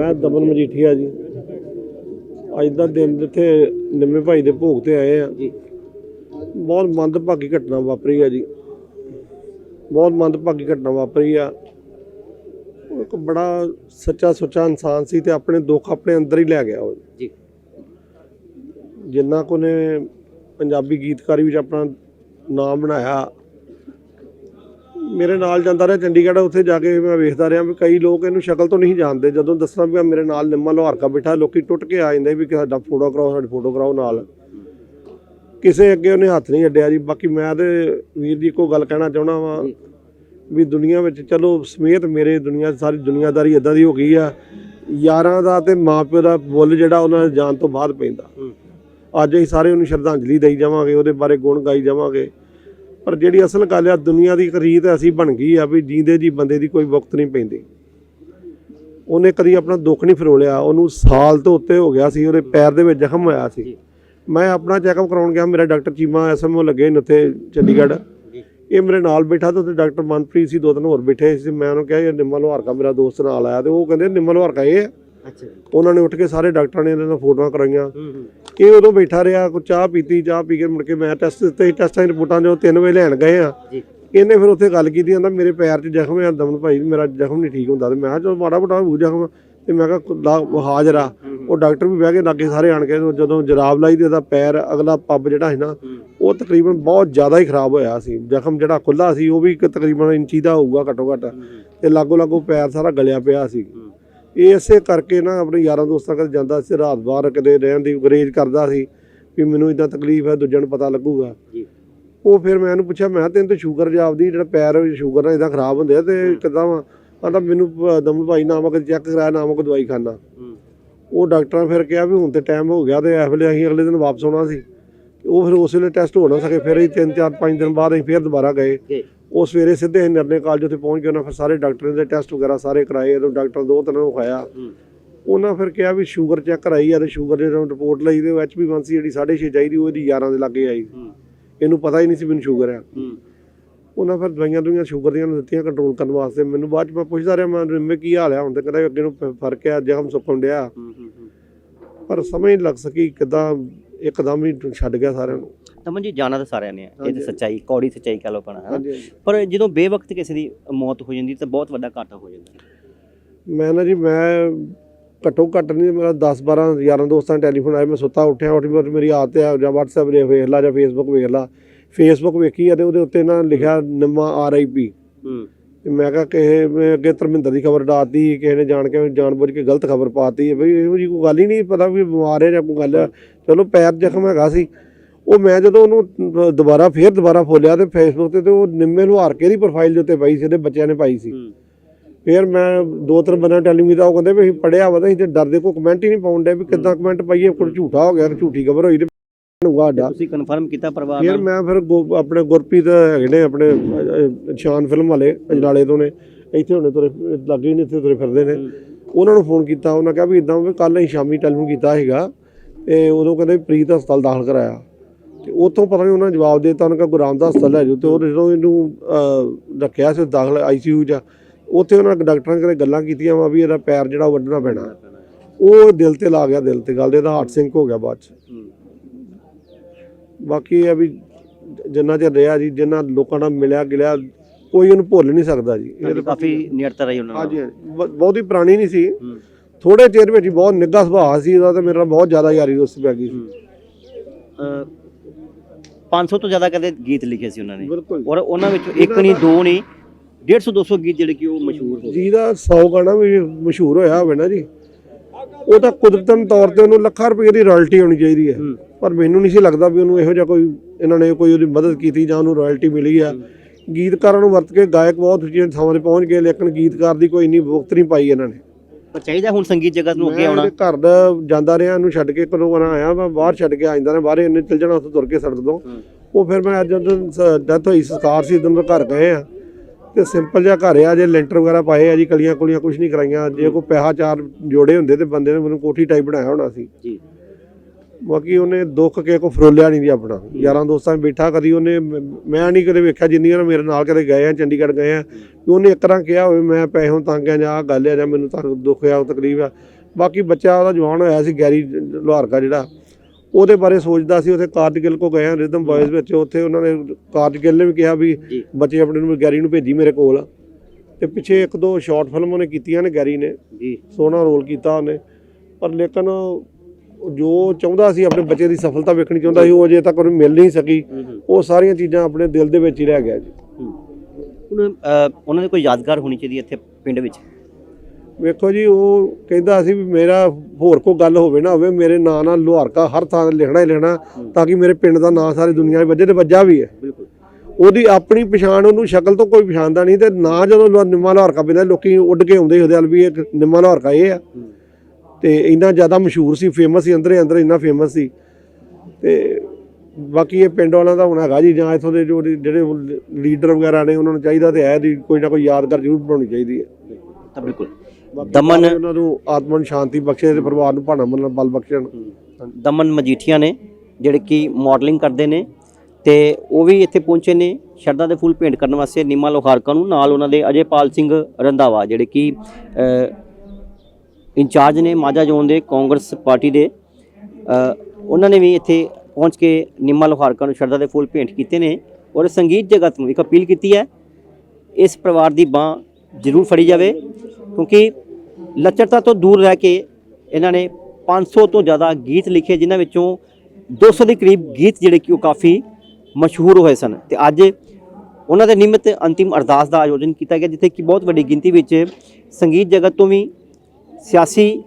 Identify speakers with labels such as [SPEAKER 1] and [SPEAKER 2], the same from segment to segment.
[SPEAKER 1] ਮੈਂ ਦਮਨ ਮਜੀਠੀਆ ਜੀ। ਅੱਜ ਦਾ ਦਿਨ ਜਿੱਥੇ ਨਿੰਮੇ ਭਾਈ ਦੇ ਭੋਗ ਤੇ ਆਏ ਆ। ਬਹੁਤ ਮੰਦਭਾਗੀ ਘਟਨਾ ਵਾਪਰੀ ਆ ਜੀ। ਬਹੁਤ ਮੰਦਭਾਗੀ ਘਟਨਾ ਵਾਪਰੀ ਆ। ਉਹ ਇੱਕ ਬੜਾ ਸੱਚਾ ਸੁੱਚਾ ਇਨਸਾਨ ਸੀ ਤੇ ਆਪਣੇ ਦੁੱਖ ਆਪਣੇ ਅੰਦਰ ਹੀ ਲੈ ਗਿਆ ਉਹ।
[SPEAKER 2] ਜੀ।
[SPEAKER 1] ਜਿੰਨਾ ਕੋ ਨੇ ਪੰਜਾਬੀ ਗੀਤਕਾਰੀ ਵਿੱਚ ਆਪਣਾ ਨਾਮ ਬਣਾਇਆ ਮੇਰੇ ਨਾਲ ਜਾਂਦਾ ਰਿਹਾ ਚੰਡੀਗੜ੍ਹ ਉੱਥੇ ਜਾ ਕੇ ਮੈਂ ਵੇਖਦਾ ਰਿਹਾ ਵੀ ਕਈ ਲੋਕ ਇਹਨੂੰ ਸ਼ਕਲ ਤੋਂ ਨਹੀਂ ਜਾਣਦੇ। ਜਦੋਂ ਦੱਸਣਾ ਵੀ ਮੇਰੇ ਨਾਲ ਨਿੰਮਾ ਲੋਹਾਰਕਾ ਬੈਠਾ ਲੋਕੀ ਟੁੱਟ ਕੇ ਆ ਜਾਂਦੇ ਵੀ ਕਿ ਸਾਡਾ ਫੋਟੋ ਕਰਾਓ ਸਾਡੀ ਫੋਟੋ ਕਰਾਓ ਨਾਲ। ਕਿਸੇ ਅੱਗੇ ਉਹਨੇ ਹੱਥ ਨਹੀਂ ਅੱਡਿਆ ਜੀ। ਬਾਕੀ ਮੈਂ ਤੇ ਵੀਰ ਜੀ ਕੋ ਗੱਲ ਕਹਿਣਾ ਚਾਹਣਾ ਵਾਂ। ਵੀ ਦੁਨੀਆ ਵਿੱਚ ਚਲੋ ਸਮੇਤ ਮੇਰੇ ਦੁਨੀਆ ਸਾਰੀ ਦੁਨੀਆਦਾਰੀ ਇਦਾਂ ਦੀ ਹੋ ਗਈ ਆ। ਯਾਰਾਂ ਦਾ ਤੇ ਮਾਪਿਓ ਦਾ ਮੁੱਲ ਜਿਹੜਾ ਉਹਨਾਂ ਦੇ ਜਾਣ ਤੋਂ ਬਾਅਦ ਪੈਂਦਾ। ਅੱਜ ਅਸੀਂ ਸਾਰੇ ਉਹਨੂੰ ਸ਼ਰਧਾਂਜਲੀ ਦੇਈ ਜਾਵਾਂਗੇ ਉਹਦੇ ਬਾਰੇ ਗੁਣ ਗਾਈ ਜਾਵਾਂਗੇ। ਪਰ ਜਿਹੜੀ ਅਸਲ ਗੱਲ ਆ ਦੁਨੀਆ ਦੀ ਰੀਤ ਐਸੀ ਬਣ ਗਈ ਆ ਵੀ ਜੀਂਦੇ ਜੀ ਬੰਦੇ ਦੀ ਕੋਈ ਵਕਤ ਨਹੀਂ ਪੈਂਦੀ। ਉਹਨੇ ਕਦੀ ਆਪਣਾ ਦੁੱਖ ਨਹੀਂ ਫਰੋਲਿਆ। ਉਹਨੂੰ ਸਾਲ ਤੋਂ ਉੱਤੇ ਹੋ ਗਿਆ ਸੀ ਉਹਦੇ ਪੈਰ ਦੇ ਵਿੱਚ ਜ਼ਖਮ ਹੋਇਆ ਸੀ। ਮੈਂ ਆਪਣਾ ਚੈੱਕਅਪ ਕਰਾਉਣ ਗਿਆ ਮੇਰਾ ਡਾਕਟਰ ਚੀਮਾ ਐਸਐਮਓ ਲੱਗੇ ਨੇ ਉੱਥੇ ਚੰਡੀਗੜ੍ਹ। ਇਹ ਮੇਰੇ ਨਾਲ ਬੈਠਾ ਤੇ ਉੱਥੇ ਡਾਕਟਰ ਮਨਪ੍ਰੀਤ ਸੀ ਦੋ ਤਿੰਨ ਹੋਰ ਬੈਠੇ ਸੀ। ਮੈਂ ਉਹਨੂੰ ਕਿਹਾ ਇਹ ਨਿੰਮਾ ਲੋਹਾਰਕਾ ਮੇਰਾ ਦੋਸਤ ਨਾਲ ਆਇਆ। ਤੇ ਉਹ ਕਹਿੰਦੇ ਨਿੰਮਾ ਲੋਹਾਰਕਾ ਇਹ
[SPEAKER 2] ਅੱਛਾ
[SPEAKER 1] ਉਹਨਾਂ ਨੇ ਉੱਠ ਕੇ ਸਾਰੇ ਡਾਕਟਰਾਂ ਨੇ ਇਹਨਾਂ ਨਾਲ ਫੋਟੋਆਂ ਕਰਾਈਆਂ।
[SPEAKER 2] ਹੂੰ ਹੂੰ।
[SPEAKER 1] ਇਹ ਉਦੋਂ ਬੈਠਾ ਰਿਹਾ ਕੋ ਚਾਹ ਪੀਤੀ ਚਾਹ ਪੀ ਕੇ ਮੁੜ ਕੇ ਮੈਂ ਟੈਸਟ ਦਿੱਤੇ ਸੀ ਟੈਸਟਾਂ ਦੀ ਰਿਪੋਰਟਾਂ ਜੋ 3 ਵਜੇ ਲੈਣ ਗਏ ਆ ਇਹਨੇ ਫਿਰ ਉੱਥੇ ਗੱਲ ਕੀਤੀ ਕਹਿੰਦਾ ਮੇਰੇ ਪੈਰ 'ਚ ਜ਼ਖਮ ਹੈ ਦਮਨ ਭਾਈ ਮੇਰਾ ਜ਼ਖਮ ਨਹੀਂ ਠੀਕ ਹੁੰਦਾ। ਤੇ ਮੈਂ ਕਿਹਾ ਚਲੋ ਮਾੜਾ ਮੋਟਾ ਹੋ ਜ਼ਖਮ ਤੇ ਮੈਂ ਕਿਹਾ ਹਾਜ਼ਰ ਆ। ਉਹ ਡਾਕਟਰ ਵੀ ਬਹਿ ਕੇ ਲਾਗੇ ਸਾਰੇ ਆਣ ਕੇ ਜਦੋਂ ਜਰਾਬ ਲਾਈ ਤੇ ਉਹਦਾ ਪੈਰ ਅਗਲਾ ਪੱਬ ਜਿਹੜਾ ਸੀ ਨਾ
[SPEAKER 2] ਹੂੰ।
[SPEAKER 1] ਉਹ ਤਕਰੀਬਨ ਬਹੁਤ ਜ਼ਿਆਦਾ ਹੀ ਖਰਾਬ ਹੋਇਆ ਸੀ। ਜ਼ਖਮ ਜਿਹੜਾ ਖੁੱਲਾ ਸੀ ਉਹ ਵੀ ਤਕਰੀਬਨ ਇੰਚੀ ਦਾ ਹੋਊਗਾ ਘੱਟੋ ਘੱਟ।
[SPEAKER 2] ਹੂੰ
[SPEAKER 1] ਤੇ ਲਾਗੋ ਲਾਗੋ ਪੈਰ ਸਾਰਾ ਗਲਿਆ ਪਿਆ ਸੀ।
[SPEAKER 2] ਹੂੰ।
[SPEAKER 1] ਇਹ ਇਸੇ ਕਰਕੇ ਨਾ ਆਪਣੇ ਯਾਰਾਂ ਦੋਸਤਾਂ ਕੋਲ ਜਾਂਦਾ ਸੀ ਰਾਤ ਬਾਹਰ ਕਦੇ ਰਹਿਣ ਦੀ ਗਰੇਜ ਕਰਦਾ ਸੀ ਵੀ ਮੈਨੂੰ ਇਦਾਂ ਤਕਲੀਫ ਹੈ ਦੂਜਿਆਂ ਨੂੰ ਪਤਾ ਲੱਗੂਗਾ। ਉਹ ਫਿਰ ਮੈਂ ਇਹਨੂੰ ਪੁੱਛਿਆ ਮੈਂ ਤੈਨੂੰ ਤੇ ਸ਼ੂਗਰ ਜਾਪਦੀ ਜਿਹੜਾ ਪੈਰ ਸ਼ੂਗਰ ਨਾਲ ਇਦਾਂ ਖਰਾਬ ਹੁੰਦੇ ਆ ਤੇ ਕਿਦਾਂ ਵਾ? ਆਂਦਾ ਮੈਨੂੰ ਦਮਨ ਭਾਈ ਨਾਮਕ ਚੈੱਕ ਕਰਾਇਆ ਨਾਮਕ ਦਵਾਈ ਖਾਣਾ ਉਹ ਡਾਕਟਰਾਂ ਫਿਰ ਕਿਹਾ ਵੀ ਹੁਣ ਤੇ ਟਾਈਮ ਹੋ ਗਿਆ ਤੇ ਇਸ ਵੇਲੇ ਅਸੀਂ ਅਗਲੇ ਦਿਨ ਵਾਪਸ ਆਉਣਾ ਸੀ। ਉਹ ਫਿਰ ਉਸ ਵੇਲੇ ਟੈਸਟ ਹੋ ਨਾ ਸਕੇ ਫਿਰ ਅਸੀਂ ਤਿੰਨ ਚਾਰ ਪੰਜ ਦਿਨ ਬਾਅਦ ਅਸੀਂ ਫਿਰ ਦੁਬਾਰਾ ਗਏ। ਉਹ ਸਵੇਰੇ ਸਿੱਧੇ ਨਿਰਣੇ ਕਾਲਜ ਉੱਤੇ ਪਹੁੰਚ ਗਏ ਉਹਨਾਂ ਫਿਰ ਸਾਰੇ ਡਾਕਟਰਾਂ ਦੇ ਟੈਸਟ ਵਗੈਰਾ ਸਾਰੇ ਕਰਾਏ ਉਹ ਡਾਕਟਰ ਦੋ ਤਿੰਨ ਨੂੰ ਖਾਇਆ ਉਹਨਾਂ ਫਿਰ ਕਿਹਾ ਵੀ ਸ਼ੂਗਰ ਚੈੱਕ ਕਰਾਈ ਆ ਤੇ ਸ਼ੂਗਰ ਦੇ ਰਿਪੋਰਟ ਲਈ ਤੇ ਐਚਪੀ1ਸੀ ਜਿਹੜੀ 6.5 ਚਾਹੀਦੀ ਉਹ ਇਹਦੀ 11 ਦੇ ਲਾਗੇ ਆਈ। ਇਹਨੂੰ ਪਤਾ ਹੀ ਨਹੀਂ ਸੀ ਮੈਨੂੰ ਸ਼ੂਗਰ ਆ।
[SPEAKER 2] ਹੂੰ।
[SPEAKER 1] ਉਹਨਾਂ ਫਿਰ ਦਵਾਈਆਂ ਦੁਈਆਂ ਸ਼ੂਗਰ ਦੀਆਂ ਦਿੱਤੀਆਂ ਕੰਟਰੋਲ ਕਰਨ ਵਾਸਤੇ। ਮੈਨੂੰ ਬਾਅਦ ਚ ਮੈਂ ਪੁੱਛਦਾ ਰਿਹਾ ਮੈਂ ਰਿੰਮੇ ਕੀ ਹਾਲ ਆ? ਹੁਣ ਤੇ ਕਹਿੰਦਾ ਅੱਗੇ ਨੂੰ ਫ਼ਰਕ ਆ ਜ਼ਖਮ ਸੁੱਕਣ ਡਿਆ। ਪਰ ਸਮਝ ਨਹੀਂ ਲੱਗ ਸਕੀ ਕਿਦਾਂ ਇੱਕਦਮ ਹੀ ਛੱਡ ਗਿਆ ਸਾਰਿਆਂ ਨੂੰ।
[SPEAKER 2] ਤਮਨ ਜੀ ਜਾਣਾ ਤਾਂ ਸਾਰਿਆਂ ਨੇ ਆ। ਇਹ ਤਾਂ। ਸੱਚਾਈ ਕੌੜੀ ਸੱਚਾਈ ਕਹ ਲੋ ਪਣਾ ਹੈ
[SPEAKER 1] ਹਾਂਜੀ।
[SPEAKER 2] ਪਰ ਜਦੋਂ ਬੇਵਕਤ ਕਿਸੇ ਦੀ ਮੌਤ ਹੋ ਜਾਂਦੀ ਤਾਂ ਬਹੁਤ ਵੱਡਾ ਘਾਟਾ ਹੋ ਜਾਂਦਾ।
[SPEAKER 1] ਮੈਂ ਨਾ ਜੀ ਮੈਂ ਘੱਟੋ ਘੱਟ ਨਹੀਂ ਮੇਰਾ 10 12 ਯਾਰਾਂ ਦੋਸਤਾਂ ਦਾ ਟੈਲੀਫੋਨ ਆਇਆ ਮੈਂ ਸੁੱਤਾ ਉੱਠਿਆ ਉੱਠ ਮੇਰੀ ਆਦਤ ਹੈ ਜਾਂ WhatsApp ਦੇ ਵੇਖ ਲਾ ਜਾਂ Facebook ਵੇਖ ਲਾ। Facebook ਵੇਖੀ ਆ ਤੇ ਉਹਦੇ ਉੱਤੇ ਨਾ ਲਿਖਿਆ ਨਿੰਮਾ ਆਰਆਈਪੀ
[SPEAKER 2] ਹੂੰ।
[SPEAKER 1] ਤੇ ਮੈਂ ਕਿਹਾ ਕਿਸੇ ਮੈਂ ਅੱਗੇ ਧਰਮਿੰਦਰ ਦੀ ਖਬਰ ਡਾਤੀ ਕਿਸੇ ਨੇ ਜਾਣ ਕੇ ਜਾਣਬੁੱਝ ਕੇ ਗਲਤ ਖਬਰ ਪਾਤੀ ਹੈ ਬਈ ਇਹੋ ਜੀ ਕੋਈ ਗੱਲ ਹੀ ਨਹੀਂ ਪਤਾ ਵੀ ਬਿਮਾਰ ਹੈ ਜਾਂ ਕੋਈ ਗੱਲ ਚਲੋ ਪੈਰ ਜ਼ਖਮ ਹੈਗਾ ਸੀ। ਉਹ ਮੈਂ ਜਦੋਂ ਉਹਨੂੰ ਦੁਬਾਰਾ ਫੇਰ ਦੁਬਾਰਾ ਫੋਲਿਆ ਤੇ ਫੇਸਬੁੱਕ ਤੇ ਤੇ ਉਹ ਨਿੰਮੇ ਨੂੰ ਹਾਰ ਕੇ ਦੀ ਪ੍ਰੋਫਾਈਲ ਦੇ ਉੱਤੇ ਪਾਈ ਸੀ ਇਹਦੇ ਬੱਚਿਆਂ ਨੇ ਪਾਈ ਸੀ। ਫਿਰ ਮੈਂ ਦੋ ਤਿੰਨ ਬੰਦਿਆਂ ਟੈਲੀਵਿਜ਼ਨ ਦਾ ਉਹ ਕਹਿੰਦੇ ਵੀ ਅਸੀਂ ਪੜਿਆ ਵਾ ਤਾਂ ਅਸੀਂ ਤੇ ਡਰਦੇ ਕੋਈ ਕਮੈਂਟ ਹੀ ਨਹੀਂ ਪਾਉਂਦੇ ਵੀ ਕਿੱਦਾਂ ਕਮੈਂਟ ਪਾਈਏ ਕੋਈ ਝੂਠਾ ਹੋ ਗਿਆ ਝੂਠੀ ਖਬਰ ਹੋਈ ਤੇ ਹੋਊਗਾ ਸਾਡਾ।
[SPEAKER 2] ਤੁਸੀਂ ਕਨਫਰਮ ਕੀਤਾ ਪਰਿਵਾਰ
[SPEAKER 1] ਫਿਰ
[SPEAKER 2] ਨਾਲ?
[SPEAKER 1] ਮੈਂ ਫਿਰ ਆਪਣੇ ਗੁਰਪ੍ਰੀਤ ਹੈਗੇ ਨੇ ਆਪਣੇ ਸ਼ਾਨ ਫਿਲਮ ਵਾਲੇ ਅਜਨਾਲੇ ਤੋਂ ਨੇ। ਇੱਥੇ ਹੁਣੇ ਤੁਰੇ ਲੱਗੇ ਨੇ ਇੱਥੇ ਤੁਰੇ ਫਿਰਦੇ ਨੇ। ਉਹਨਾਂ ਨੂੰ ਫੋਨ ਕੀਤਾ ਉਹਨਾਂ ਕਿਹਾ ਵੀ ਇਦਾਂ ਵੀ ਕੱਲ ਅਸੀਂ ਸ਼ਾਮੀ ਟੈਲੀਫੋਨ ਕੀਤਾ ਹੈਗਾ ਤੇ ਉਦੋਂ ਕਹਿੰਦੇ ਪ੍ਰੀਤ ਹਸਪਤਾਲ ਦਾਖਲ ਕਰਾਇਆ। ਤੇ ਉੱਥੋਂ ਪਤਾ ਨਹੀਂ ਉਹਨਾਂ ਜਵਾਬ ਦੇ ਦਿੱਤਾ ਉਹਨਾਂ ਕਿਹਾ ਗੁਰਾਮ ਦਾ ਹਸਪਤਾਲ ਲੈ ਜਾਓ ਤੇ ਉਹ ਜਦੋਂ ਇਹਨੂੰ ਰੱਖਿਆ ਸੀ ਦਾਖਲ ਆਈਸੀਯੂ 'ਚ ਉੱਥੇ ਉਹਨਾਂ ਡਾਕਟਰਾਂ ਨੇ ਗੱਲਾਂ ਕੀਤੀਆਂ ਵਾ ਵੀ ਇਹਦਾ ਪੈਰ ਜਿਹੜਾ ਵੱਢਣਾ ਪੈਣਾ। ਉਹ ਦਿਲ ਤੇ ਲਾ ਗਿਆ ਦਿਲ ਤੇ ਗੱਲ ਦੇ ਇਹਦਾ ਹਾਰਟ ਸਿੰਕ ਹੋ ਗਿਆ ਬਾਅਦ 'ਚ।
[SPEAKER 2] ਹੂੰ
[SPEAKER 1] ਬਾਕੀ ਇਹ ਵੀ ਜਿੰਨਾ ਚਿਰ ਰਿਹਾ ਜੀ ਜਿੰਨਾ ਲੋਕਾਂ ਨਾਲ ਮਿਲਿਆ ਗਿਲਿਆ ਕੋਈ ਉਹਨੂੰ ਭੁੱਲ ਨਹੀਂ ਸਕਦਾ ਜੀ। ਇਹ
[SPEAKER 2] ਕਾਫੀ ਨਿਯਰਤਾ ਰਹੀ ਉਹਨਾਂ ਨਾਲ।
[SPEAKER 1] ਹਾਂਜੀ ਬਹੁਤੀ ਪੁਰਾਣੀ ਨਹੀਂ ਸੀ।
[SPEAKER 2] ਹੂੰ।
[SPEAKER 1] ਥੋੜੇ ਚਿਰ ਵਿੱਚ ਹੀ ਬਹੁਤ ਨਿੱਘਾ ਸੁਭਾਅ ਸੀ ਇਹਦਾ ਤੇ ਮੇਰਾ ਬਹੁਤ ਜ਼ਿਆਦਾ ਯਾਰੀ ਦੋਸਤੀ ਪੈ ਗਈ ਸੀ।
[SPEAKER 2] 500 ਤੋਂ ਜ਼ਿਆਦਾ ਕਹਿੰਦੇ ਗੀਤ ਲਿਖੇ ਸੀ ਉਹਨਾਂ ਨੇ।
[SPEAKER 1] ਬਿਲਕੁਲ।
[SPEAKER 2] ਔਰ ਉਹਨਾਂ ਵਿੱਚੋਂ ਇੱਕ ਨਹੀਂ ਦੋ ਨਹੀਂ 150 200 ਗੀਤ ਜਿਹੜੇ ਕਿ ਉਹ ਮਸ਼ਹੂਰ ਹੋ ਗਏ।
[SPEAKER 1] ਜਿਹਦਾ 100 ਗਾਣਾ ਵੀ ਮਸ਼ਹੂਰ ਹੋਇਆ ਹੋਵੇ ਨਾ ਜੀ। ਉਹ ਤਾਂ ਕੁਦਰਤਨ ਤੌਰ ਤੇ ਉਹਨੂੰ ਲੱਖਾਂ ਰੁਪਏ ਦੀ ਰਾਇਲਟੀ ਹੋਣੀ ਚਾਹੀਦੀ ਹੈ।
[SPEAKER 2] ਹੂੰ।
[SPEAKER 1] ਪਰ ਮੈਨੂੰ ਨਹੀਂ ਸੀ ਲੱਗਦਾ ਵੀ ਉਹਨੂੰ ਇਹੋ ਜਿਹਾ ਕੋਈ ਇਹਨਾਂ ਨੇ ਕੋਈ ਉਹਦੀ ਮਦਦ ਕੀਤੀ ਜਾਂ ਉਹਨੂੰ ਰਾਇਲਟੀ ਮਿਲੀ ਆ ਗੀਤਕਾਰਾਂ ਨੂੰ ਵਰਤ ਕੇ ਗਾਇਕ ਬਹੁਤ ਉੱਚੀਆਂ ਥਾਵਾਂ ਤੇ ਪਹੁੰਚ ਗਏ ਲੇਕਿਨ ਗੀਤਕਾਰ ਦੀ ਕੋਈ ਇੰਨੀ ਵਕਤ ਨਹੀਂ ਪਾਈ ਇਹਨਾਂ ਨੇ।
[SPEAKER 2] ਪਰ ਚਾਹੀਦਾ ਹੁਣ ਸੰਗੀਤ ਜਗਤ ਨੂੰ ਅੱਗੇ ਆਉਣਾ।
[SPEAKER 1] ਘਰ ਦਾ ਜਾਂਦਾ ਰਿਹਾ ਇਹਨੂੰ ਛੱਡ ਕੇ ਕਦੋਂ ਵਾਰ ਆਇਆ ਮੈਂ ਬਾਹਰ ਛੱਡ ਕੇ ਆ ਜਾਂਦਾ ਰਿਹਾ ਬਾਹਰੇ ਇਹਨੇ ਚੱਲ ਜਾਣਾ ਉੱਥੇ ਤੁਰ ਕੇ ਸੜਕ ਤੋਂ। ਉਹ ਫਿਰ ਮੈਂ ਅੱਜ ਜਦੋਂ ਡੈਥ ਹੋਈ ਸੰਸਕਾਰ ਸੀ ਉਦੋਂ ਘਰ ਗਏ ਆ। ਤੇ ਸਿੰਪਲ ਜਿਹਾ ਘਰ ਆ ਜੇ ਲੈਂਟਰ ਵਗੈਰਾ ਪਾਏ ਆ ਜੀ ਕਲੀਆਂ ਕੁਲੀਆਂ ਕੁਝ ਨਹੀਂ ਕਰਾਈਆਂ। ਜੇ ਕੋਈ ਪੈਸਾ ਚਾਰ ਜੋੜੇ ਹੁੰਦੇ ਤੇ ਬੰਦੇ ਨੇ ਮੈਨੂੰ ਕੋਠੀ ਟਾਈਪ ਬਣਾਇਆ ਹੋਣਾ ਸੀ।
[SPEAKER 2] ਜੀ।
[SPEAKER 1] ਬਾਕੀ ਉਹਨੇ ਦੁੱਖ ਕੇ ਕੋ ਫਰੋਲਿਆ ਨਹੀਂ ਜੀ ਆਪਣਾ। ਯਾਰਾਂ ਦੋਸਤਾਂ 'ਚ ਬੈਠਾ ਕਦੀ ਉਹਨੇ ਮ- ਨਹੀਂ ਕਦੇ ਵੇਖਿਆ ਜਿੰਨੀਆਂ ਨੇ ਮੇਰੇ ਨਾਲ ਕਦੇ ਗਏ ਆ ਚੰਡੀਗੜ੍ਹ ਗਏ ਆ। ਕਿ ਉਹਨੇ ਇੱਕ ਤਰ੍ਹਾਂ ਕਿਹਾ ਹੋਵੇ ਮੈਂ ਪੈਸੋਂ ਤੰਗ ਆ ਜਾਂ ਗੱਲ ਆ ਜਾਂ ਮੈਨੂੰ ਤਾਂ ਦੁੱਖ ਆ ਤਕਲੀਫ ਆ। ਬਾਕੀ ਬੱਚਾ ਉਹਦਾ ਜਵਾਨ ਹੋਇਆ ਸੀ ਗੈਰੀ ਲੋਹਾਰਕਾ ਜਿਹੜਾ। ਉਹਦੇ ਬਾਰੇ ਸੋਚਦਾ ਸੀ ਉੱਥੇ ਕਾਰਜਗਿਲ ਕੋ ਗਏ ਆ ਰਿਦਮ ਬॉयਜ਼ ਵਿੱਚ। ਉੱਥੇ ਉਹਨਾਂ ਨੇ ਕਾਰਜਗਿਲ ਨੇ ਵੀ ਕਿਹਾ ਵੀ। ਬੱਚੇ ਆਪਣੇ ਨੂੰ ਗੈਰੀ ਨੂੰ ਭੇਜੀ ਮੇਰੇ ਕੋਲ। ਤੇ ਪਿੱਛੇ ਇੱਕ ਦੋ ਸ਼ਾਰਟ ਫਿਲਮ ਉਹਨੇ ਕੀਤੀਆਂ ਨੇ ਗੈਰੀ ਨੇ।
[SPEAKER 2] ਜੀ।
[SPEAKER 1] ਸੋਹਣਾ ਰੋਲ ਕੀਤਾ ਉਹਨੇ। ਪਰ ਲੇਕਿਨ ਜੋ ਚਾਹੁੰਦਾ ਸੀ ਆਪਣੇ ਬੱਚੇ ਦੀ ਸਫਲਤਾ ਵੇਖਣੀ ਚਾਹੁੰਦਾ ਸੀ ਉਹ ਅਜੇ ਤੱਕ ਉਹਨੂੰ ਮਿਲ ਨਹੀਂ ਸਕੀ। ਉਹ ਸਾਰੀਆਂ ਚੀਜ਼ਾਂ ਆਪਣੇ ਦਿਲ ਦੇ ਵਿੱਚ ਹੀ ਰਹਿ ਗਿਆ ਜੀ।
[SPEAKER 2] ਹੁਣ ਉਹਨਾਂ ਦੀ ਕੋਈ ਯਾਦਗਾਰ ਹੋਣੀ ਚਾਹੀਦੀ ਇੱਥੇ ਪਿੰਡ ਵਿੱਚ?
[SPEAKER 1] ਵੇਖੋ ਜੀ ਉਹ ਕਹਿੰਦਾ ਸੀ ਵੀ ਮੇਰਾ ਹੋਰ ਕੋਈ ਗੱਲ ਹੋਵੇ ਨਾ ਹੋਵੇ ਮੇਰੇ ਨਾਂ ਨਾਲ ਲੋਹਾਰਕਾ ਹਰ ਥਾਂ ਲਿਖਣਾ ਹੀ ਲਿਖਣਾ ਤਾਂ ਕਿ ਮੇਰੇ ਪਿੰਡ ਦਾ ਨਾਂ ਸਾਰੀ ਦੁਨੀਆ 'ਚ ਵੱਜੇ ਤੇ ਵੱਜਾ ਵੀ ਹੈ।
[SPEAKER 2] ਬਿਲਕੁਲ।
[SPEAKER 1] ਉਹਦੀ ਆਪਣੀ ਪਛਾਣ ਉਹਨੂੰ ਸ਼ਕਲ ਤੋਂ ਕੋਈ ਪਛਾਣਦਾ ਨਹੀਂ ਤੇ ਨਾ ਜਦੋਂ ਨਿੰਮਾ ਲੋਹਾਰਕਾ ਪੈਂਦਾ ਲੋਕੀ ਉੱਡ ਕੇ ਆਉਂਦੇ ਸੀ ਉਹਦੇ ਵੱਲ ਵੀ ਇਹ ਨਿੰਮਾ ਲੋਹਾਰਕਾ ਇਹ ਆ। ਤੇ ਇੰਨਾ ਜ਼ਿਆਦਾ ਮਸ਼ਹੂਰ ਸੀ ਫੇਮਸ ਸੀ ਅੰਦਰੇ ਅੰਦਰ ਇੰਨਾ ਫੇਮਸ ਸੀ। ਤੇ ਬਾਕੀ ਇਹ ਪਿੰਡ ਵਾਲਿਆਂ ਦਾ ਹੁਣ ਹੈਗਾ ਜੀ ਜਾਂ ਇਥੋਂ ਦੇ ਜੋ ਜਿਹੜੇ ਲੀਡਰ ਵਗੈਰਾ ਨੇ ਉਹਨਾਂ ਨੂੰ ਚਾਹੀਦਾ ਤੇ ਹੈ ਦੀ ਕੋਈ ਨਾ ਕੋਈ ਯਾਦਗਾਰ ਜ਼ਰੂਰ ਬਣਾਉਣੀ ਚਾਹੀਦੀ ਹੈ।
[SPEAKER 2] ਤਾਂ ਬਿਲਕੁਲ। ਦਮਨ-
[SPEAKER 1] ਉਹਨਾਂ ਨੂੰ ਆਤਮਾ ਨੂੰ ਸ਼ਾਂਤੀ ਬਖਸ਼ੇ ਤੇ ਪਰਿਵਾਰ ਨੂੰ ਭਾਣਾ ਮੰਨਣ ਬਲ ਬਖਸ਼ਣ।
[SPEAKER 2] ਦਮਨ ਮਜੀਠੀਆ ਨੇ ਜਿਹੜੇ ਕਿ ਮਾਡਲਿੰਗ ਕਰਦੇ ਨੇ ਤੇ ਉਹ ਵੀ ਇੱਥੇ ਪਹੁੰਚੇ ਨੇ ਸ਼ਰਧਾ ਦੇ ਫੁੱਲ ਭੇਂਟ ਕਰਨ ਵਾਸਤੇ ਨਿਮਾ ਲੋਹਾਰਕਾ ਨੂੰ ਨਾਲ ਉਹਨਾਂ ਦੇ ਅਜੇਪਾਲ ਸਿੰਘ ਰੰਧਾਵਾ ਜਿਹੜੇ ਕਿ ਇੰਚਾਰਜ ਨੇ ਮਾਝਾ ਜ਼ੋਨ ਦੇ ਕਾਂਗਰਸ ਪਾਰਟੀ ਦੇ ਉਹਨਾਂ ਨੇ ਵੀ ਇੱਥੇ ਪਹੁੰਚ ਕੇ ਨਿੰਮਾ ਲੋਹਾਰਕਾ ਨੂੰ ਸ਼ਰਧਾ ਦੇ ਫੁੱਲ ਭੇਂਟ ਕੀਤੇ ਨੇ ਔਰ ਸੰਗੀਤ ਜਗਤ ਨੂੰ ਇੱਕ ਅਪੀਲ ਕੀਤੀ ਹੈ, ਇਸ ਪਰਿਵਾਰ ਦੀ ਬਾਹ ਜ਼ਰੂਰ ਫੜੀ ਜਾਵੇ ਕਿਉਂਕਿ ਲੱਚਰਤਾ ਤੋਂ ਦੂਰ ਰਹਿ ਕੇ ਇਹਨਾਂ ਨੇ 500 ਤੋਂ ਜ਼ਿਆਦਾ ਗੀਤ ਲਿਖੇ ਜਿਨ੍ਹਾਂ ਵਿੱਚੋਂ 200 ਦੇ ਕਰੀਬ ਗੀਤ ਜਿਹੜੇ ਕਿ ਉਹ ਕਾਫੀ ਮਸ਼ਹੂਰ ਹੋਏ ਸਨ ਤੇ ਅੱਜ ਉਹਨਾਂ ਦੇ ਨਿਮਿਤ ਅੰਤਿਮ ਅਰਦਾਸ ਦਾ ਆਯੋਜਨ ਕੀਤਾ ਗਿਆ, ਜਿੱਥੇ ਕਿ ਬਹੁਤ ਵੱਡੀ ਗਿਣਤੀ ਵਿੱਚ ਸੰਗੀਤ ਜਗਤ ਤੋਂ ਵੀ ਸਿਆਸੀ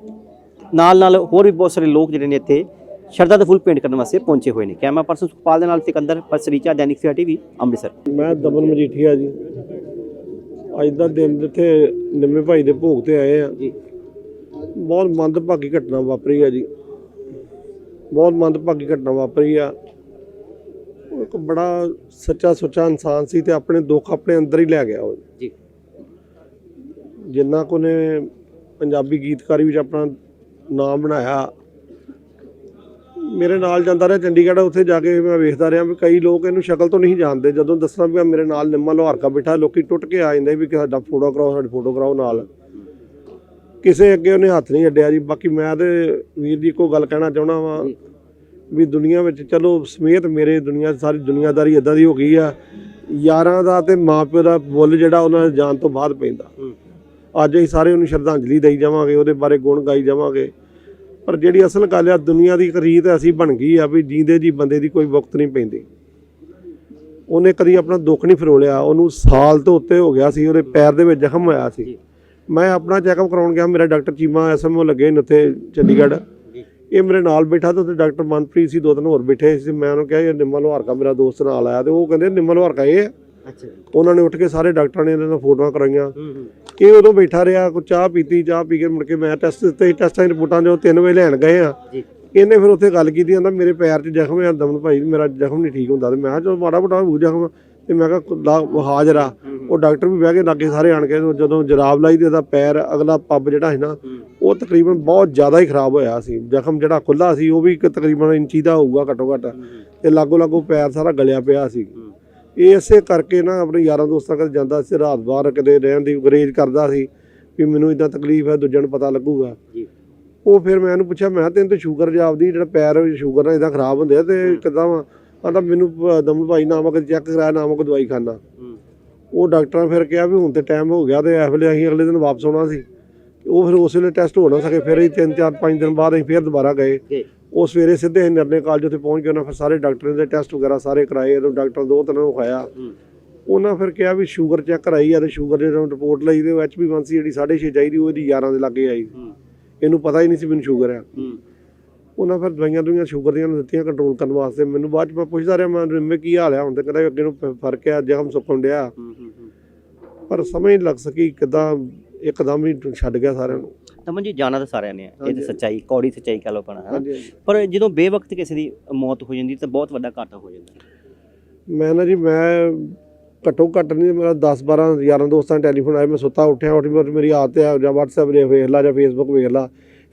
[SPEAKER 2] ਨਾਲ ਨਾਲ ਹੋਰ ਵੀ ਬਹੁਤ ਸਾਰੇ ਲੋਕ ਜਿਹੜੇ ਨੇ ਇੱਥੇ ਸ਼ਰਧਾ ਦੇ ਫੁੱਲ ਭੇਂਟ ਕਰਨ ਵਾਸਤੇ ਪਹੁੰਚੇ ਹੋਏ ਨੇ। ਕੈਮਰਾ ਪਰਸਨ ਸੁਖਪਾਲ ਦੇ ਨਾਲ ਸਿਕੰਦਰ ਪਸਰੀਚਾ ਦੈਨਿਕ ਸਵੇਰਾ ਟੀਵੀ ਅੰਮ੍ਰਿਤਸਰ।
[SPEAKER 1] ਮੈਂ ਦਮਨ ਮਜੀਠੀਆ ਜੀ। ਅੱਜ ਦਾ ਦਿਨ ਜਿੱਥੇ ਨਿੰਮੇ ਭਾਈ ਦੇ ਭੋਗ ਤੇ ਆਏ ਆ।
[SPEAKER 2] ਜੀ।
[SPEAKER 1] ਬਹੁਤ ਮੰਦਭਾਗੀ ਘਟਨਾ ਵਾਪਰੀ ਆ ਜੀ। ਬਹੁਤ ਮੰਦਭਾਗੀ ਘਟਨਾ ਵਾਪਰੀ ਆ। ਇੱਕ ਬੜਾ ਸੱਚਾ ਸੁੱਚਾ ਇਨਸਾਨ ਸੀ ਤੇ ਆਪਣੇ ਦੁੱਖ ਆਪਣੇ ਅੰਦਰ ਹੀ ਲੈ ਗਿਆ ਉਹ।
[SPEAKER 2] ਜੀ।
[SPEAKER 1] ਜਿੰਨਾ ਕੋ ਨੇ ਪੰਜਾਬੀ ਗੀਤਕਾਰੀ ਵਿੱਚ ਆਪਣਾ ਨਾਮ ਬਣਾਇਆ। ਮੇਰੇ ਨਾਲ ਜਾਂਦਾ ਰਿਹਾ ਚੰਡੀਗੜ੍ਹ ਉੱਥੇ ਜਾ ਕੇ ਮੈਂ ਵੇਖਦਾ ਰਿਹਾ ਵੀ ਕਈ ਲੋਕ ਇਹਨੂੰ ਸ਼ਕਲ ਤੋਂ ਨਹੀਂ ਜਾਣਦੇ। ਜਦੋਂ ਦੱਸਣਾ ਵੀ ਮੇਰੇ ਨਾਲ ਨਿੰਮਾ ਲੋਹਾਰਕਾ ਬੈਠਾ ਲੋਕੀ ਟੁੱਟ ਕੇ ਆ ਜਾਂਦੇ ਵੀ ਕਿ ਸਾਡਾ ਫੋਟੋ ਕਰਾਓ ਸਾਡੀ ਫੋਟੋ ਕਰਾਓ ਨਾਲ। ਕਿਸੇ ਅੱਗੇ ਉਹਨੇ ਹੱਥ ਨਹੀਂ ਅੱਡਿਆ ਜੀ। ਬਾਕੀ ਮੈਂ ਤੇ ਵੀਰ ਜੀ ਇੱਕੋ ਗੱਲ ਕਹਿਣਾ ਚਾਹੁੰਦਾ ਵਾਂ। ਵੀ ਦੁਨੀਆ ਵਿੱਚ ਚਲੋ ਸਮੇਤ ਮੇਰੇ ਦੁਨੀਆ ਸਾਰੀ ਦੁਨੀਆਦਾਰੀ ਇਦਾਂ ਦੀ ਹੋ ਗਈ ਆ। ਯਾਰਾਂ ਦਾ ਤੇ ਮਾਪਿਓ ਦਾ ਮੁੱਲ ਜਿਹੜਾ ਉਹਨਾਂ ਦੇ ਜਾਣ ਤੋਂ ਬਾਅਦ ਪੈਂਦਾ। ਅੱਜ ਅਸੀਂ ਸਾਰੇ ਉਹਨੂੰ ਸ਼ਰਧਾਂਜਲੀ ਦੇਈ ਜਾਵਾਂਗੇ ਉਹਦੇ ਬਾਰੇ ਗੁਣ ਗਾਈ ਜਾਵਾਂਗੇ। ਪਰ ਜਿਹੜੀ ਅਸਲ ਗੱਲ ਆ ਦੁਨੀਆ ਦੀ ਇੱਕ ਰੀਤ ਐਸੀ ਬਣ ਗਈ ਆ ਵੀ ਜੀਂਦੇ ਜੀ ਬੰਦੇ ਦੀ ਕੋਈ ਵਕਤ ਨਹੀਂ ਪੈਂਦੀ। ਉਹਨੇ ਕਦੀ ਆਪਣਾ ਦੁੱਖ ਨਹੀਂ ਫਰੋਲਿਆ ਉਹਨੂੰ ਸਾਲ ਤੋਂ ਉੱਤੇ ਹੋ ਗਿਆ ਸੀ ਉਹਦੇ ਪੈਰ ਦੇ ਵਿੱਚ ਜ਼ਖਮ ਹੋਇਆ ਸੀ। ਮੈਂ ਆਪਣਾ ਚੈੱਕਅਪ ਕਰਾਉਣ ਗਿਆ ਮੇਰਾ ਡਾਕਟਰ ਚੀਮਾ ਐਸਐਮਓ ਲੱਗੇ ਨੇ ਉੱਥੇ ਚੰਡੀਗੜ੍ਹ। ਇਹ ਮੇਰੇ ਨਾਲ ਬੈਠਾ ਤੇ ਉੱਥੇ ਡਾਕਟਰ ਮਨਪ੍ਰੀਤ ਸੀ ਦੋ ਤਿੰਨ ਹੋਰ ਬੈਠੇ ਸੀ ਮੈਂ ਉਹਨੂੰ ਕਿਹਾ ਇਹ ਨਿੰਮਾ ਲੋਹਾਰਕਾ ਮੇਰਾ ਦੋਸਤ ਨਾਲ ਆਇਆ ਤੇ ਉਹ ਕਹਿੰਦੇ ਨਿੰਮਾ ਲੋਹਾਰਕਾ ਇਹ
[SPEAKER 2] ਅੱਛਾ।
[SPEAKER 1] ਉਹਨਾਂ ਨੇ ਉੱਠ ਕੇ ਸਾਰੇ ਡਾਕਟਰਾਂ ਨੇ ਇਹਨਾਂ ਨਾਲ ਫੋਟੋਆਂ ਕਰਾਈਆਂ। ਇਹ ਉਦੋਂ ਬੈਠਾ ਰਿਹਾ ਕੋਈ ਚਾਹ ਪੀਤੀ ਚਾਹ ਪੀ ਕੇ ਮੁੜ ਕੇ ਮੈਂ ਟੈਸਟ ਦਿੱਤੇ ਟੈਸਟਾਂ ਦੀ ਰਿਪੋਰਟਾਂ ਜੋ 3 ਵਜੇ ਲੈਣ ਗਏ ਆ।
[SPEAKER 2] ਜੀ।
[SPEAKER 1] ਇਹਨੇ ਫਿਰ ਉੱਥੇ ਗੱਲ ਕੀਤੀ ਕਹਿੰਦਾ ਮੇਰੇ ਪੈਰ 'ਚ ਜ਼ਖਮ ਹੈ ਦਮਨ ਭਾਈ ਮੇਰਾ ਜ਼ਖਮ ਨਹੀਂ ਠੀਕ ਹੁੰਦਾ। ਤੇ ਮੈਂ ਕਿਹਾ ਚਲੋ ਮਾੜਾ ਮੋਟਾ ਹੋਊ ਜ਼ਖਮ ਤੇ ਮੈਂ ਕਿਹਾ ਹਾਜ਼ਰ ਆ। ਉਹ ਡਾਕਟਰ ਵੀ ਬਹਿ ਕੇ ਲਾਗੇ ਸਾਰੇ ਆਣ ਕੇ ਜਦੋਂ ਜਰਾਬ ਲਾਈ ਤੇ ਇਹਦਾ ਪੈਰ ਅਗਲਾ ਪੱਬ ਜਿਹੜਾ ਸੀ ਨਾ ਉਹ ਤਕਰੀਬਨ ਬਹੁਤ ਜ਼ਿਆਦਾ ਹੀ ਖਰਾਬ ਹੋਇਆ ਸੀ। ਜ਼ਖਮ ਜਿਹੜਾ ਖੁੱਲਾ ਸੀ ਉਹ ਵੀ ਤਕਰੀਬਨ ਇੰਚੀ ਦਾ ਹੋਊਗਾ ਘੱਟੋ ਘੱਟ। ਤੇ ਲਾਗੋ ਲਾਗੋ ਪੈਰ ਸਾਰਾ ਗਲਿਆ ਪਿਆ ਸੀ। ਇਹ ਇਸੇ ਕਰਕੇ ਨਾ ਆਪਣੇ ਯਾਰਾਂ ਦੋਸਤਾਂ ਕੋਲ ਜਾਂਦਾ ਸੀ ਰਾਤ ਬਾਹਰ ਕਦੇ ਰਹਿਣ ਦੀ ਗਰੇਜ ਕਰਦਾ ਸੀ ਵੀ ਮੈਨੂੰ ਇਦਾਂ ਤਕਲੀਫ ਹੈ ਦੂਜਿਆਂ ਨੂੰ ਪਤਾ ਲੱਗੂਗਾ। ਉਹ ਫਿਰ ਮੈਂ ਇਹਨੂੰ ਪੁੱਛਿਆ ਮੈਂ ਤੈਨੂੰ ਤਾਂ ਸ਼ੂਗਰ ਜਾਪਦੀ ਜਿਹੜਾ ਪੈਰ ਸ਼ੂਗਰ ਨਾਲ ਇਦਾਂ ਖਰਾਬ ਹੁੰਦੇ ਆ ਤੇ ਕਿਦਾਂ ਵਾ? ਆਂਦਾ ਮੈਨੂੰ ਪ- ਦਮ ਭਾਈ ਨਾਮਕ ਚੈੱਕ ਕਰਾਇਆ ਨਾਮਕ ਦਵਾਈ ਖਾਣਾ ਉਹ ਡਾਕਟਰਾਂ ਫਿਰ ਕਿਹਾ ਵੀ ਹੁਣ ਤੇ ਟਾਈਮ ਹੋ ਗਿਆ ਤੇ ਇਸ ਵੇਲੇ ਅਸੀਂ ਅਗਲੇ ਦਿਨ ਵਾਪਸ ਆਉਣਾ ਸੀ। ਉਹ ਫਿਰ ਉਸ ਵੇਲੇ ਟੈਸਟ ਹੋ ਨਾ ਸਕੇ ਫਿਰ ਅਸੀਂ ਤਿੰਨ ਚਾਰ ਪੰਜ ਦਿਨ ਬਾਅਦ ਅਸੀਂ ਫਿਰ ਦੁਬਾਰਾ ਗਏ। ਉਹ ਸਵੇਰੇ ਸਿੱਧੇ ਨਿਰਣੇ ਕਾਲਜ ਉੱਤੇ ਪਹੁੰਚ ਗਏ ਉਹਨਾਂ ਫਿਰ ਸਾਰੇ ਡਾਕਟਰਾਂ ਦੇ ਟੈਸਟ ਵਗੈਰਾ ਸਾਰੇ ਕਰਾਏ ਉਹ ਡਾਕਟਰ ਦੋ ਤਿੰਨ ਨੂੰ ਖਾਇਆ ਉਹਨਾਂ ਫਿਰ ਕਿਹਾ ਵੀ ਸ਼ੂਗਰ ਚੈੱਕ ਕਰਾਈ ਆ ਤੇ ਸ਼ੂਗਰ ਦੇ ਰਿਪੋਰਟ ਲਈ ਤੇ ਉਹ HB1C ਜਿਹੜੀ 6.5 ਚਾਹੀਦੀ ਉਹ ਇਹਦੀ 11 ਦੇ ਲਾਗੇ ਆਈ। ਇਹਨੂੰ ਪਤਾ ਹੀ ਨਹੀਂ ਸੀ ਮੈਨੂੰ ਸ਼ੂਗਰ ਆ। ਉਹਨਾਂ ਫਿਰ ਦਵਾਈਆਂ ਦੁਈਆਂ ਸ਼ੂਗਰ ਦੀਆਂ ਦਿੱਤੀਆਂ ਕੰਟਰੋਲ ਕਰਨ ਵਾਸਤੇ। ਮੈਨੂੰ ਬਾਅਦ ਚ ਮੈਂ ਪੁੱਛਦਾ ਰਿਹਾ ਮੈਂ ਰਿੰਮੇ ਕੀ ਹਾਲ ਆ? ਹੁਣ ਤੇ ਕਹਿੰਦਾ ਅੱਗੇ ਨੂੰ ਫ਼ਰਕ ਆ ਜ਼ਖਮ ਸੁੱਕਣ ਡਿਆ। ਪਰ ਸਮਝ ਨਹੀਂ ਲੱਗ ਸਕੀ ਕਿਦਾਂ ਇੱਕਦਮ ਹੀ ਛੱਡ ਗਿਆ ਸਾਰਿਆਂ ਨੂੰ।
[SPEAKER 2] ਤਮਨ ਜੀ ਜਾਣਾ ਤਾਂ ਸਾਰਿਆਂ ਨੇ ਹੈ। ਇਹ ਤਾਂ। ਸੱਚਾਈ ਕੌੜੀ ਸੱਚਾਈ ਕਹ ਲੋ ਪਣਾ ਹੈ ਪਰ ਜਦੋਂ ਬੇਵਕਤ ਕਿਸੇ ਦੀ ਮੌਤ ਹੋ ਜਾਂਦੀ ਤਾਂ ਬਹੁਤ ਵੱਡਾ ਘਾਟਾ ਹੋ ਜਾਂਦਾ।
[SPEAKER 1] ਮੈਂ ਨਾ ਜੀ ਮੈਂ ਘੱਟੋ ਘੱਟ ਨਹੀਂ ਮੇਰਾ 10 12 ਯਾਰਾਂ ਦੋਸਤਾਂ ਦਾ ਟੈਲੀਫੋਨ ਆਇਆ ਮੈਂ ਸੁੱਤਾ ਉੱਠਿਆ ਉੱਠ ਕੇ ਮੇਰੀ ਆਦਤ ਹੈ ਜਾਂ WhatsApp ਦੇ ਵੇਖ ਲਾ ਜਾਂ Facebook ਵੇਖ ਲਾ।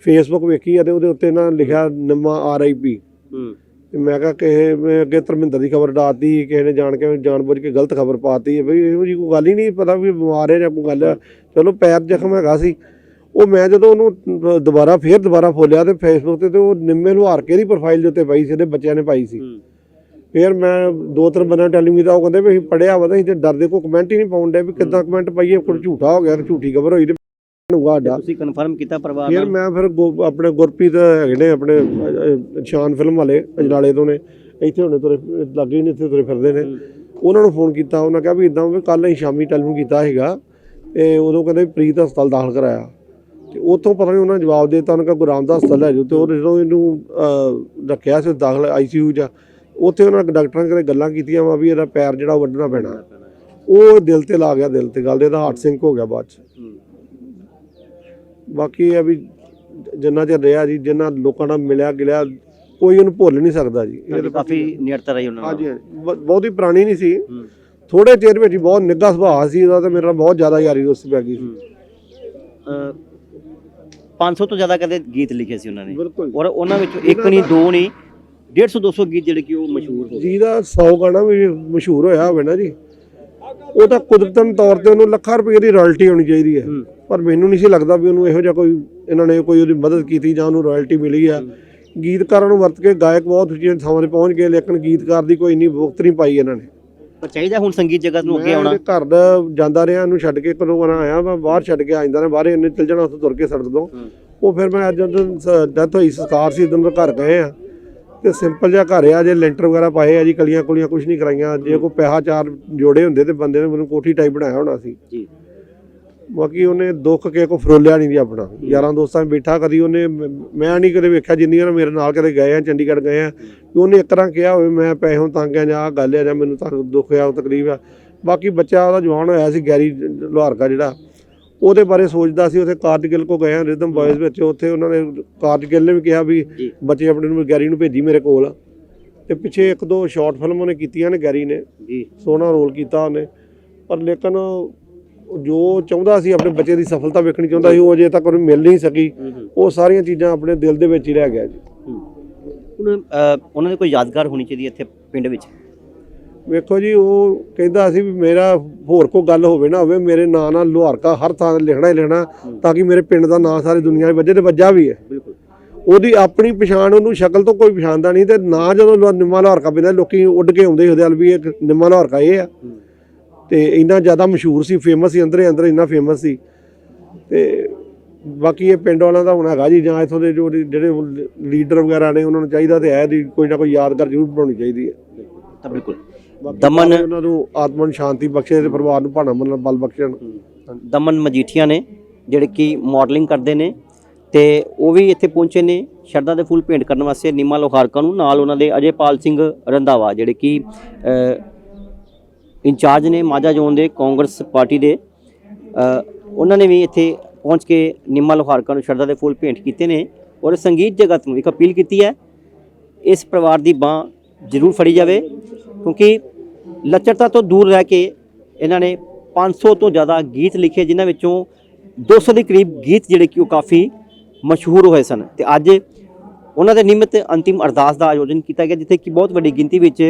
[SPEAKER 1] Facebook ਵੇਖੀ ਆ ਤੇ ਉਹਦੇ ਉੱਤੇ ਨਾ ਲਿਖਿਆ ਨਿੰਮਾ ਆਰ ਆਈ ਪੀ
[SPEAKER 2] ਹੂੰ।
[SPEAKER 1] ਮੈਂ ਕਿਹਾ ਕਿਸੇ ਮੈਂ ਅੱਗੇ ਧਰਮਿੰਦਰ ਦੀ ਖਬਰ ਡਾਤੀ ਕਿਸੇ ਨੇ ਜਾਣ ਕੇ ਜਾਣਬੁੱਝ ਕੇ ਗਲਤ ਖਬਰ ਪਾਤੀ ਹੈ ਬਈ ਇਹੋ ਜੀ ਕੋਈ ਗੱਲ ਹੀ ਨਹੀਂ ਪਤਾ ਵੀ ਬਿਮਾਰ ਹੈ ਜਾਂ ਕੋਈ ਗੱਲ ਚਲੋ ਪੈਰ ਜ਼ਖਮ ਹੈਗਾ ਸੀ। ਉਹ ਮੈਂ ਜਦੋਂ ਉਹਨੂੰ ਦੁਬਾਰਾ ਫੇਰ ਦੁਬਾਰਾ ਫੋਲਿਆ ਤੇ ਫੇਸਬੁੱਕ ਤੇ ਤੇ ਉਹ ਨਿੰਮੇ ਲੁਹਾਰ ਕੇ ਦੀ ਪ੍ਰੋਫਾਈਲ ਦੇ ਉੱਤੇ ਪਾਈ ਸੀ ਇਹਦੇ ਬੱਚਿਆਂ ਨੇ ਪਾਈ ਸੀ। ਫਿਰ ਮੈਂ ਦੋ ਤਿੰਨ ਬੰਦਿਆਂ ਟੈਲੀਮੀ ਦਾ ਉਹ ਕਹਿੰਦੇ ਵੀ ਅਸੀਂ ਪੜਿਆ ਵਾ ਤਾਂ ਅਸੀਂ ਤੇ ਡਰਦੇ ਕੋਈ ਕਮੈਂਟ ਹੀ ਨਹੀਂ ਪਾਉਂਦੇ ਵੀ ਕਿੱਦਾਂ ਕਮੈਂਟ ਪਾਈਏ ਕੋਈ ਝੂਠਾ ਹੋ ਗਿਆ ਤੇ ਝੂਠੀ ਖਬਰ ਹੋਈ ਤੇ ਹੋਊਗਾ ਸਾਡਾ
[SPEAKER 2] ਤੁਸੀਂ ਕਨਫਰਮ ਕੀਤਾ ਪਰਿਵਾਰ
[SPEAKER 1] ਫਿਰ
[SPEAKER 2] ਨਾਲ?
[SPEAKER 1] ਮੈਂ ਫਿਰ ਗੁ- ਆਪਣੇ ਗੁਰਪ੍ਰੀਤ ਹੈਗੇ ਨੇ ਆਪਣੇ ਅਹ, ਸ਼ਾਨ ਫਿਲਮ ਵਾਲੇ ਅਜਨਾਲੇ ਤੋਂ ਨੇ। ਇੱਥੇ ਹੁਣੇ ਤੁਰੇ ਲੱਗੇ ਹੀ ਨੇ ਇੱਥੇ ਤੁਰੇ ਫਿਰਦੇ ਨੇ। ਉਹਨਾਂ ਨੂੰ ਫੋਨ ਕੀਤਾ ਉਹਨਾਂ ਕਿਹਾ ਵੀ ਇਦਾਂ ਵੀ ਕੱਲ ਅਸੀਂ ਸ਼ਾਮੀ ਟੈਲੀਫੋਨ ਕੀਤਾ ਹੈਗਾ ਤੇ ਉਦੋਂ ਕਹਿੰਦੇ ਵੀ ਪ੍ਰੀਤ ਹਸਪਤਾਲ ਦਾਖਲ ਕਰਾਇਆ। ਤੇ ਉੱਥੋਂ ਪਤਾ ਨਹੀਂ ਉਹਨਾਂ ਨੇ ਜਵਾਬ ਦੇ ਦਿੱਤਾ ਉਹਨਾਂ ਕਿਹਾ ਗੁਰੂ ਰਾਮਦਾਸ ਹਸਪਤਾਲ ਲੈ ਜਾਓ ਤੇ ਉਹ ਜਦੋਂ ਇਹਨੂੰ ਰੱਖਿਆ ਸੀ ਦਾਖਲ ਆਈਸੀਯੂ 'ਚ ਉੱਥੇ ਉਹਨਾਂ ਡਾਕਟਰਾਂ ਨੇ ਗੱਲਾਂ ਕੀਤੀਆਂ ਵਾ ਵੀ ਇਹਦਾ ਪੈਰ ਜਿਹੜਾ ਵੱਢਣਾ ਪੈਣਾ। ਉਹ ਦਿਲ ਤੇ ਲਾ ਗਿਆ ਦਿਲ ਤੇ ਗੱਲ ਦੇ ਇਹਦਾ ਹਾਰਟ ਸਿੰਕ ਹੋ ਗਿਆ ਬਾਅਦ 'ਚ।
[SPEAKER 2] ਹੂੰ
[SPEAKER 1] ਬਾਕੀ ਇਹ ਵੀ ਜਿੰਨਾ ਚਿਰ ਰਿਹਾ ਜੀ ਜਿੰਨਾ ਲੋਕਾਂ ਨਾਲ ਮਿਲਿਆ ਗਿਲਿਆ ਕੋਈ ਉਹਨੂੰ ਭੁੱਲ ਨਹੀਂ ਸਕਦਾ ਜੀ। ਇਹ
[SPEAKER 2] ਕਾਫੀ ਨਿਯਰਤਾ ਰਹੀ ਉਹਨਾਂ ਨਾਲ।
[SPEAKER 1] ਹਾਂਜੀ ਬਹੁਤੀ ਪੁਰਾਣੀ ਨਹੀਂ ਸੀ।
[SPEAKER 2] ਹੂੰ।
[SPEAKER 1] ਥੋੜੇ ਚਿਰ ਵਿੱਚ ਹੀ ਬਹੁਤ ਨਿੱਘਾ ਸੁਭਾਅ ਸੀ ਇਹਦਾ ਤੇ ਮੇਰੇ ਨਾਲ ਬਹੁਤ ਜ਼ਿਆਦਾ ਯਾਰੀ ਦੋਸਤੀ ਪੈ ਗਈ ਸੀ।
[SPEAKER 2] 500 ਤੋਂ ਜ਼ਿਆਦਾ ਕਹਿੰਦੇ ਗੀਤ ਲਿਖੇ ਸੀ ਉਹਨਾਂ ਨੇ।
[SPEAKER 1] ਬਿਲਕੁਲ।
[SPEAKER 2] ਔਰ ਉਹਨਾਂ ਵਿੱਚੋਂ ਇੱਕ ਨਹੀਂ ਦੋ ਨਹੀਂ 150 200 ਗੀਤ ਜਿਹੜੇ ਕਿ ਉਹ ਮਸ਼ਹੂਰ ਹੋ ਗਏ।
[SPEAKER 1] ਜਿਹਦਾ 100 ਗਾਣਾ ਵੀ ਮਸ਼ਹੂਰ ਹੋਇਆ ਹੋਵੇ ਨਾ ਜੀ ਉਹ ਤਾਂ ਕੁਦਰਤਨ ਤੌਰ ਤੇ ਉਹਨੂੰ ਲੱਖਾਂ ਰੁਪਏ ਦੀ ਰਾਇਲਟੀ ਹੋਣੀ ਚਾਹੀਦੀ ਹੈ।
[SPEAKER 2] ਹੂੰ।
[SPEAKER 1] ਪਰ ਮੈਨੂੰ ਨਹੀਂ ਸੀ ਲੱਗਦਾ ਵੀ ਉਹਨੂੰ ਇਹੋ ਜਿਹਾ ਕੋਈ ਇਹਨਾਂ ਨੇ ਕੋਈ ਉਹਦੀ ਮਦਦ ਕੀਤੀ ਜਾਂ ਉਹਨੂੰ ਰਾਇਲਟੀ ਮਿਲੀ ਆ ਗੀਤਕਾਰਾਂ ਨੂੰ ਵਰਤ ਕੇ ਗਾਇਕ ਬਹੁਤ ਉੱਚੀਆਂ ਥਾਵਾਂ ਤੇ ਪਹੁੰਚ ਗਏ ਲੇਕਿਨ ਗੀਤਕਾਰ ਦੀ ਕੋਈ ਇੰਨੀ ਵਕਤ ਨਹੀਂ ਪਾਈ ਇਹਨਾਂ ਨੇ।
[SPEAKER 2] ਪਰ ਚਾਹੀਦਾ ਹੁਣ ਸੰਗੀਤ ਜਗਤ ਨੂੰ ਅੱਗੇ
[SPEAKER 1] ਮੈਂ
[SPEAKER 2] ਆਉਣਾ।
[SPEAKER 1] ਘਰ ਦਾ ਜਾਂਦਾ ਰਿਹਾ ਇਹਨੂੰ ਛੱਡ ਕੇ ਕਦੋਂ ਵਾਰ ਆਇਆ ਮੈਂ ਬਾਹਰ ਛੱਡ ਕੇ ਆ ਜਾਂਦਾ ਨੇ ਬਾਹਰੇ ਇਹਨੇ ਚਲ ਜਾਣਾ ਉੱਥੇ ਤੁਰ ਕੇ ਸੜਕ ਤੋਂ। ਉਹ ਫਿਰ ਮੈਂ ਜਦੋਂ ਡੈਥ ਹੋਈ ਸੰਸਕਾਰ ਸੀ ਉਦੋਂ ਘਰ ਗਏ ਆ। ਤੇ ਸਿੰਪਲ ਜਿਹਾ ਘਰ ਆ ਜੇ ਲੈਂਟਰ ਵਗੈਰਾ ਪਾਏ ਆ ਜੀ ਕਲੀਆਂ ਕੁਲੀਆਂ ਕੁਝ ਨਹੀਂ ਕਰਾਈਆਂ। ਜੇ ਕੋਈ ਪੈਸਾ ਚਾਰ ਜੋੜੇ ਹੁੰਦੇ ਤੇ ਬੰਦੇ ਨੇ ਮੈਨੂੰ ਕੋਠੀ ਟਾਈਪ ਬਣਾਇਆ ਹੋਣਾ ਸੀ।
[SPEAKER 2] ਜੀ।
[SPEAKER 1] ਬਾਕੀ ਉਹਨੇ ਦੁੱਖ ਕੇ ਕੋ ਫਰੋਲਿਆ ਨਹੀਂ ਜੀ ਆਪਣਾ। ਯਾਰਾਂ ਦੋਸਤਾਂ 'ਚ ਬੈਠਾ ਕਦੀ ਉਹਨੇ ਮ- ਨਹੀਂ ਕਦੇ ਵੇਖਿਆ ਜਿੰਨੀਆਂ ਨੇ ਮੇਰੇ ਨਾਲ ਕਦੇ ਗਏ ਆ ਚੰਡੀਗੜ੍ਹ ਗਏ ਆ। ਕਿ ਉਹਨੇ ਇੱਕ ਤਰ੍ਹਾਂ ਕਿਹਾ ਹੋਵੇ ਮੈਂ ਪੈਸੋਂ ਤੰਗ ਆ ਜਾਂ ਗੱਲ ਆ ਜਾਂ ਮੈਨੂੰ ਤਾਂ ਦੁੱਖ ਆ ਤਕਲੀਫ ਆ। ਬਾਕੀ ਬੱਚਾ ਉਹਦਾ ਜਵਾਨ ਹੋਇਆ ਸੀ ਗੈਰੀ ਲੋਹਾਰਕਾ ਜਿਹੜਾ। ਉਹਦੇ ਬਾਰੇ ਸੋਚਦਾ ਸੀ ਉੱਥੇ ਕਾਰਜਗਿਲ ਕੋ ਗਏ ਆ ਰਿਦਮ ਬॉयਜ਼ ਵਿੱਚ। ਉੱਥੇ ਉਹਨਾਂ ਨੇ ਕਾਰਜਗਿਲ ਨੇ ਵੀ ਕਿਹਾ ਵੀ ਬੱਚੇ ਆਪਣੇ ਨੂੰ ਗੈਰੀ ਨੂੰ ਭੇਜੀ ਮੇਰੇ ਕੋਲ। ਤੇ ਪਿੱਛੇ ਇੱਕ ਦੋ ਸ਼ਾਰਟ ਫਿਲਮ ਉਹਨੇ ਕੀਤੀਆਂ ਨੇ ਗੈਰੀ ਨੇ।
[SPEAKER 2] ਜੀ।
[SPEAKER 1] ਸੋਹਣਾ ਰੋਲ ਕੀਤਾ ਉਹਨੇ। ਪਰ ਲੇਕਿਨ ਜੋ ਚਾਹੁੰਦਾ ਸੀ ਆਪਣੇ ਬੱਚੇ ਦੀ ਸਫਲਤਾ ਵੇਖਣੀ ਚਾਹੁੰਦਾ ਸੀ ਉਹ ਅਜੇ ਤੱਕ ਉਹਨੂੰ ਮਿਲ ਨਹੀਂ ਸਕੀ। ਉਹ ਸਾਰੀਆਂ ਚੀਜ਼ਾਂ ਆਪਣੇ ਦਿਲ ਦੇ ਵਿੱਚ ਹੀ ਰਹਿ ਗਿਆ ਜੀ।
[SPEAKER 2] ਹੁਣ ਉਹਨਾਂ ਦੀ ਕੋਈ ਯਾਦਗਾਰ ਹੋਣੀ ਚਾਹੀਦੀ ਇੱਥੇ ਪਿੰਡ ਵਿੱਚ?
[SPEAKER 1] ਵੇਖੋ ਜੀ ਉਹ ਕਹਿੰਦਾ ਸੀ ਵੀ ਮੇਰਾ ਹੋਰ ਕੋਈ ਗੱਲ ਹੋਵੇ ਨਾ ਹੋਵੇ ਮੇਰੇ ਨਾਂ ਨਾਲ ਲੁਹਾਰਕਾ ਹਰ ਥਾਂ ਤੇ ਲਿਖਣਾ ਹੀ ਲਿਖਣਾ ਤਾਂ ਕਿ ਮੇਰੇ ਪਿੰਡ ਦਾ ਨਾਂ ਸਾਰੀ ਦੁਨੀਆ 'ਚ ਵੱਜੇ ਤੇ ਵੱਜਾ ਵੀ ਹੈ।
[SPEAKER 2] ਬਿਲਕੁਲ।
[SPEAKER 1] ਉਹਦੀ ਆਪਣੀ ਪਛਾਣ ਉਹਨੂੰ ਸ਼ਕਲ ਤੋਂ ਕੋਈ ਪਛਾਣਦਾ ਨਹੀਂ ਤੇ ਨਾ ਜਦੋਂ ਨਿੰਮਾ ਲੁਹਾਰਕਾ ਪੈਂਦਾ ਲੋਕੀ ਉੱਡ ਕੇ ਆਉਂਦੇ ਸੀ ਉਹਦੇ ਵੱਲ ਵੀ ਇਹ ਨਿੰਮਾ ਲੁਹਾਰਕਾ ਇਹ ਆ। ਤੇ ਇੰਨਾ ਜ਼ਿਆਦਾ ਮਸ਼ਹੂਰ ਸੀ ਫੇਮਸ ਸੀ ਅੰਦਰੇ ਅੰਦਰ ਇੰਨਾ ਫੇਮਸ ਸੀ। ਤੇ ਬਾਕੀ ਇਹ ਪਿੰਡ ਵਾਲਿਆਂ ਦਾ ਹੁਣ ਹੈਗਾ ਜੀ ਜਾਂ ਇਥੋਂ ਦੇ ਜੋ ਜਿਹੜੇ ਲੀਡਰ ਵਗੈਰਾ ਨੇ ਉਹਨਾਂ ਨੂੰ ਚਾਹੀਦਾ ਤੇ ਹੈ ਦੀ ਕੋਈ ਨਾ ਕੋਈ ਯਾਦਗਾਰ ਜ਼ਰੂਰ ਬਣਾਉਣੀ ਚਾਹੀਦੀ ਹੈ।
[SPEAKER 2] ਤਾਂ ਬਿਲਕੁਲ। ਦਮਨ-
[SPEAKER 1] ਉਹਨਾਂ ਨੂੰ ਆਤਮਨ ਸ਼ਾਂਤੀ ਬਖਸ਼ੇ ਤੇ ਪਰਿਵਾਰ ਨੂੰ ਭਾਣਾ ਮੰਨ ਬਲ ਬਖਸ਼ਣ।
[SPEAKER 2] ਦਮਨ ਮਜੀਠੀਆ ਨੇ ਜਿਹੜੇ ਕਿ ਮਾਡਲਿੰਗ ਕਰਦੇ ਨੇ ਤੇ ਉਹ ਵੀ ਇੱਥੇ ਪਹੁੰਚੇ ਨੇ ਸ਼ਰਧਾ ਦੇ ਫੁੱਲ ਭੇਂਟ ਕਰਨ ਵਾਸਤੇ ਨੀਮਾ ਲੋਹਾਰਕਾ ਨੂੰ ਨਾਲ ਉਹਨਾਂ ਦੇ ਅਜੇਪਾਲ ਸਿੰਘ ਰੰਧਾਵਾ ਜਿਹੜੇ ਕਿ ਇੰਚਾਰਜ ਨੇ ਮਾਝਾ ਜ਼ੋਨ ਦੇ ਕਾਂਗਰਸ ਪਾਰਟੀ ਦੇ ਉਹਨਾਂ ਨੇ ਵੀ ਇੱਥੇ ਪਹੁੰਚ ਕੇ ਨਿੰਮਾ ਲੋਹਾਰਕਾ ਨੂੰ ਸ਼ਰਧਾ ਦੇ ਫੁੱਲ ਭੇਂਟ ਕੀਤੇ ਨੇ ਔਰ ਸੰਗੀਤ ਜਗਤ ਨੂੰ ਇੱਕ ਅਪੀਲ ਕੀਤੀ ਹੈ, ਇਸ ਪਰਿਵਾਰ ਦੀ ਬਾਹ ਜ਼ਰੂਰ ਫੜੀ ਜਾਵੇ ਕਿਉਂਕਿ ਲੱਚਰਤਾ ਤੋਂ ਦੂਰ ਰਹਿ ਕੇ ਇਹਨਾਂ ਨੇ 500 ਤੋਂ ਜ਼ਿਆਦਾ ਗੀਤ ਲਿਖੇ ਜਿਨ੍ਹਾਂ ਵਿੱਚੋਂ 200 ਦੇ ਕਰੀਬ ਗੀਤ ਜਿਹੜੇ ਕਿ ਉਹ ਕਾਫੀ ਮਸ਼ਹੂਰ ਹੋਏ ਸਨ ਤੇ ਅੱਜ ਉਹਨਾਂ ਦੇ ਨਿਮਿਤ ਅੰਤਿਮ ਅਰਦਾਸ ਦਾ ਆਯੋਜਨ ਕੀਤਾ ਗਿਆ, ਜਿੱਥੇ ਕਿ ਬਹੁਤ ਵੱਡੀ ਗਿਣਤੀ ਵਿੱਚ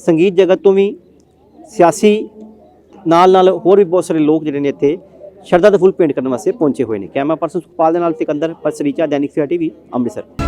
[SPEAKER 2] ਸੰਗੀਤ ਜਗਤ ਤੋਂ ਵੀ ਸਿਆਸੀ, ਨਾਲ ਨਾਲ ਹੋਰ ਵੀ ਬਹੁਤ ਸਾਰੇ ਲੋਕ ਜਿਹੜੇ ਨੇ ਇੱਥੇ ਸ਼ਰਧਾ ਦੇ ਫੁੱਲ ਭੇਂਟ ਕਰਨ ਵਾਸਤੇ ਪਹੁੰਚੇ ਹੋਏ ਨੇ। ਕੈਮਰਾ ਪਰਸਨ ਸੁਖਪਾਲ ਦੇ ਨਾਲ ਸਿਕੰਦਰ ਪਸਰੀਚਾ ਦੈਨਿਕ ਸਿਆ ਟੀਵੀ, ਅੰਮ੍ਰਿਤਸਰ।